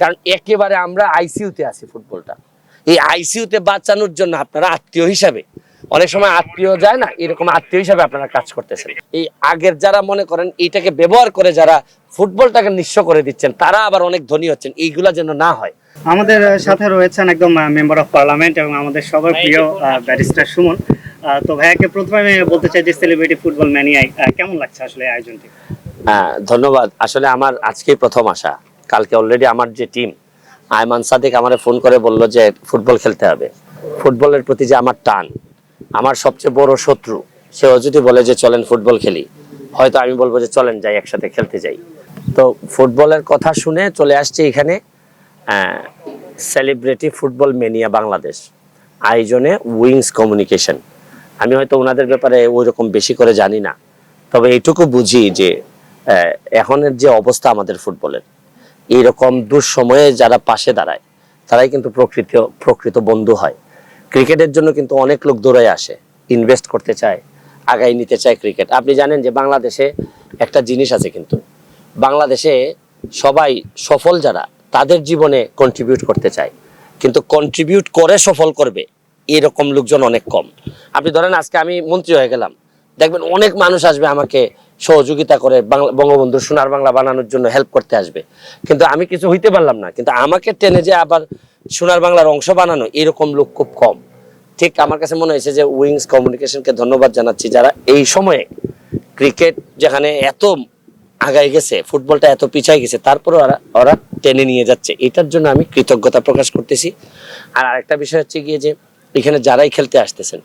কারণ একেবারে আমরা আইসিইউতে আছি ফুটবলটা। এই আইসিইউতে বাঁচানোর জন্য আপনারা আত্মীয় হিসাবে অনেক সময় আত্মীয় যায় না এরকম আত্মীয় হিসাবে আপনারা কাজ করতেছেন। এই আগের যারা মনে করেন এইটাকে ব্যবহার করে যারা ফুটবলটাকে নিঃস্ব করে দিচ্ছেন তারা আবার অনেক ধনী হচ্ছেন এইগুলা যেন না হয়। আমাদের সাথে রয়েছেন একদম মেম্বার অফ পার্লামেন্ট এবং আমাদের সবার প্রিয় ব্যারিস্টার সুমন। তো ভাইয়াকে প্রথমে আমি বলতে চাই যে সেলিব্রিটি ফুটবল ম্যানিয়াই কেমন লাগছে আসলে আয়োজনটি? হ্যাঁ ধন্যবাদ। আসলে আমার আজকেই প্রথম আসা কালকে অলরেডি আমার যে টিম আয়মান সাদিক আমারে ফোন করে বলল যে ফুটবল খেলতে হবে। ফুটবলের প্রতি যে আমার টান, আমার সবচেয়ে বড় শত্রু, সেও যদি বলে যে চলেন ফুটবল খেলি, হয়তো আমি বলব যে চলেন যাই, একসাথে খেলতে যাই। তো ফুটবলের কথা শুনে চলে আসছে এখানে সেলিব্রিটি ফুটবল মেনিয়া বাংলাদেশ। আয়োজনে উইংস কমিউনিকেশন আমি হয়তো ওনাদের ব্যাপারে ওই রকম বেশি করে জানি না, তবে এইটুকু বুঝি যে এখনের যে অবস্থা আমাদের ফুটবলের এইরকম দুঃসময়ে যারা পাশে দাঁড়ায়, তারাই কিন্তু প্রকৃত প্রকৃত বন্ধু হয়। ক্রিকেটের জন্য কিন্তু অনেক লোক দৌড়ে আসে ইনভেস্ট করতে চায় আগাই নিতে চায় ক্রিকেট। আপনি জানেন যে বাংলাদেশে একটা জিনিস আছে কিন্তু, বাংলাদেশে সবাই সফল যারা, তাদের জীবনে কন্ট্রিবিউট করতে চায়। কিন্তু কন্ট্রিবিউট করে সফল করবে এরকম লোকজন অনেক কম। আপনি ধরেন আজকে আমি মন্ত্রী হয়ে গেলাম, দেখবেন অনেক মানুষ আসবে আমাকে সহযোগিতা করে বাংলা বঙ্গবন্ধু সোনার বাংলা বানানোর জন্য হেল্প করতে আসবে। কিন্তু আমি কিছু হইতে পারলাম না, কিন্তু আমাকে টেনে যে আবার সোনার বাংলার অংশ বানানো এরকম লোক খুব কম। ঠিক আমার কাছে মনে হয়েছে যে উইংস কমিউনিকেশনকে ধন্যবাদ জানাচ্ছি যারা এই সময়ে ক্রিকেট যেখানে এত আগাই গেছে, ফুটবলটা এত পিছাই গেছে তারপরে ওরা ওরা টেনে নিয়ে যাচ্ছে। এটার জন্য আমি কৃতজ্ঞতা প্রকাশ করতেছি। আর আরেকটা বিষয় হচ্ছে গিয়ে যে এখানে যারাই খেলতে আসতেছেন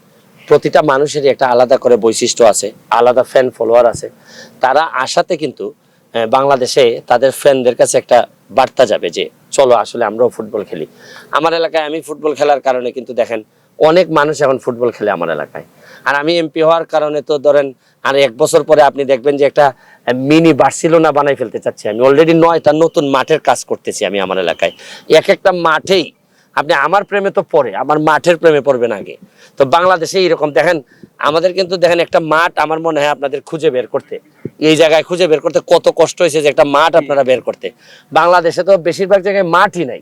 প্রতিটা মানুষেরই একটা আলাদা করে বৈশিষ্ট্য আছে, আলাদা ফ্যান ফলোয়ার আছে। তারা আসাতে কিন্তু বাংলাদেশে তাদের ফ্যানদের কাছে একটা বার্তা যাবে যে, চলো আসলে আমরাও ফুটবল খেলি। আমার এলাকায় আমি ফুটবল খেলার কারণে কিন্তু দেখেন, অনেক মানুষ এখন ফুটবল খেলে আমার এলাকায়। আর আমি এমপি হওয়ার কারণে তো ধরেন, আর এক বছর পরে আপনি দেখবেন যে একটা মিনি বার্সিলোনা বানাই ফেলতে চাচ্ছি আমি। অলরেডি নয়টা নতুন মাঠের কাজ করতেছি আমি আমার এলাকায়। এক একটা মাঠেই আপনি আমার প্রেমে তো পড়ে আমার মাঠের প্রেমে পড়বেন আগে। তো বাংলাদেশে এইরকম দেখেন আমাদের কিন্তু দেখেন একটা মাঠ আমার মনে হয় আপনাদের খুঁজে বের করতে। এই জায়গায় খুঁজে বের করতে কত কষ্ট হয়েছে যে একটা মাঠ আপনারা বের করতে। বাংলাদেশে তো বেশিরভাগ জায়গায় মাঠই নাই।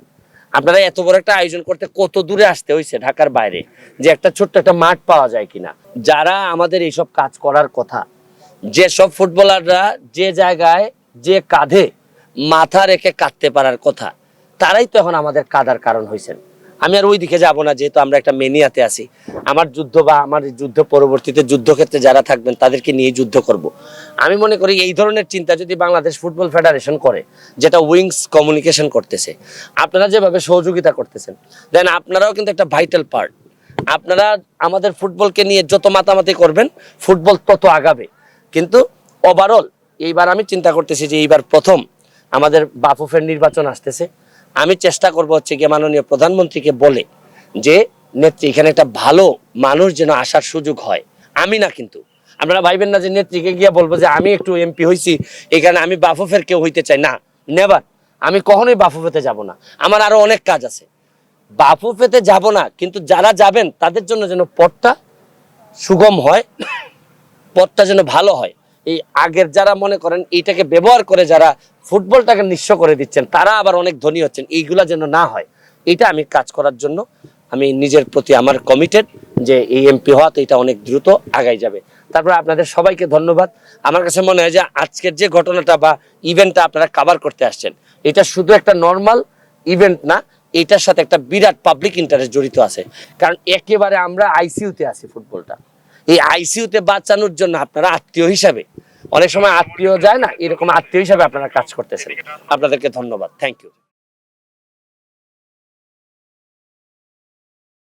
আপনারা এত বড় একটা আয়োজন করতে কত দূরে আসতে হয়েছে ঢাকার বাইরে যে একটা ছোট্ট একটা মাঠ পাওয়া যায় কিনা। যারা আমাদের এইসব কাজ করার কথা যে সব ফুটবলাররা যে জায়গায় যে কাঁধে মাথা রেখে কাঁদতে পারার কথা তারাই তো এখন আমাদের কাদার কারণ হয়েছেন আমি আর ওই দিকে যাব না, যেহেতু আমরা একটা মেনিয়াতে আছি। আমার যুদ্ধ বা আমার যুদ্ধ পরবর্তীতে যুদ্ধক্ষেত্রে যারা থাকবেন, তাদেরকে নিয়ে যুদ্ধ করব। আমি মনে করি এই ধরনের চিন্তা যদি বাংলাদেশ ফুটবল ফেডারেশন করে, যেটা উইংস কমিউনিকেশন করতেছে, আপনারা যেভাবে সহযোগিতা করতেছেন, দেন আপনারাও কিন্তু একটা ভাইটাল পার্ট। আপনারা আমাদের ফুটবলকে নিয়ে যত মাতামাতি করবেন, ফুটবল তত আগাবে। কিন্তু ওভারঅল এইবার আমি চিন্তা করতেছি যে এইবার প্রথম আমাদের বাফুফের নির্বাচন আসতেছে। আমি চেষ্টা করব হচ্ছে গিয়ে মাননীয় প্রধানমন্ত্রীকে বলে যে, নেত্রী, এখানে একটা ভালো মানুষ যেন আসার সুযোগ হয়। আমি না কিন্তু। আপনারা ভাইবেন না যে নেত্রীকে গিয়ে বলব যে, আমি একটু এমপি হয়েছি এখানে আমি বাফুফের কেউ হইতে চাই। না নেবার আমি কখনোই বাফুফেতে যাব না। আমার আরও অনেক কাজ আছে। বাফুফেতে যাব না, কিন্তু যারা যাবেন, তাদের জন্য যেন পথটা সুগম হয়, পথটা যেন ভালো হয়। এই আগের যারা মনে করেন এইটাকে ব্যবহার করে যারা ফুটবলটাকে নিঃস্ব করে দিচ্ছেন, তারা আবার অনেক ধনী হচ্ছেন। এইগুলা যেন না হয়। এটা আমি কাজ করার জন্য আমি নিজের প্রতি আমার কমিটেড যে এই এমপি হওয়াতে এটা অনেক দ্রুত আগাই যাবে। তারপরে আপনাদের সবাইকে ধন্যবাদ। আমার কাছে মনে হয় যে আজকের যে ঘটনাটা বা ইভেন্টটা আপনারা কাভার করতে আসছেন, এটা শুধু একটা নর্মাল ইভেন্ট না, এটার সাথে একটা বিরাট পাবলিক ইন্টারেস্ট জড়িত আছে। কারণ একেবারে আমরা আইসিইউতে আছি ফুটবলটা। এই আইসিউতে বাঁচানোর জন্য আপনারা আত্মীয় হিসাবে, অনেক সময় আত্মীয় যায় না, এরকম আত্মীয় হিসাবে আপনারা কাজ করতেছেন। আপনাদেরকে ধন্যবাদ। Thank you